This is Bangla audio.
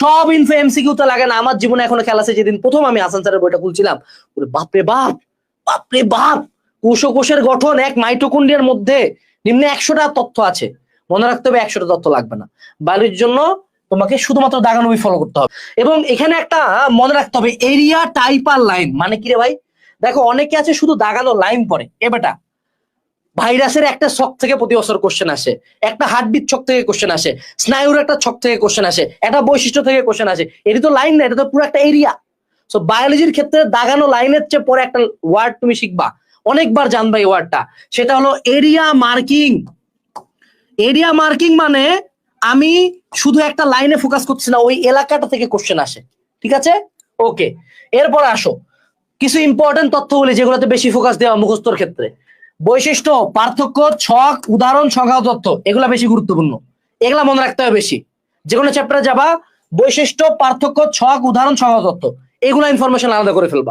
সব ইনফো এমসিকিউ তো লাগে না। আমার জীবনে এখনও খেলা আছে যেদিন প্রথম আমি হাসান স্যারের বইটা খুলছিলাম। বাপরে বাপ বাপরে বাপ। কোষ কোষের গঠন এক মাইটোকন্ড্রিয়ার মধ্যে। নিম্নে একশোটা তথ্য আছে। মনে রাখতে হবে একশোটা তথ্য লাগবে না। বায়োলজির জন্য তোমাকে শুধুমাত্র দাগানবি ফলো করতে হবে। এবং এখানে একটা মনে রাখতে হবে এরিয়া টাইপ আর লাইন মানে কি রে ভাই? দেখো, অনেকে আছে শুধু দাগানো লাইন পরে এ বেটা ভাইরাসের একটা ছক থেকে প্রতি বছর কোশ্চেন আসে। একটা হার্টবিট ছক থেকে কোশ্চেন আসে। স্নায়ুর একটা ছক থেকে কোশ্চেন আসে। একটা বৈশিষ্ট্য থেকে কোশ্চেন আসে। এটা তো লাইন না, এটা তো পুরো একটা এরিয়া সো বায়োলজির ক্ষেত্রে দাগানো লাইনের চেয়ে পরে একটা ওয়ার্ড তুমি শিখবা। অনেকবার জানবা এই ওয়ার্ডটা সেটা হলো এরিয়া মার্কিং এরিয়া মার্কিং মানে আমি শুধু একটা লাইনে ফোকাস করছি না, ওই এলাকাটা থেকে কোশ্চেন আসে। ঠিক আছে? ওকে এরপর আসো। কিছু ইম্পর্টেন্ট তথ্য বলি যেগুলোতে বেশি ফোকাস দেওয়া মুখস্থর ক্ষেত্রে। বৈশিষ্ট্য, পার্থক্য, ছক, উদাহরণ, সংখ্যা, তত্ত্ব, এগুলা বেশি গুরুত্বপূর্ণ। এগুলা মনে রাখতে হবে বেশি। যে কোনো চ্যাপ্টারে যাবা, বৈশিষ্ট্য, পার্থক্য, ছক, উদাহরণ, সংখ্যা তথ্য এগুলা ইনফরমেশন আলাদা করে ফেলবা।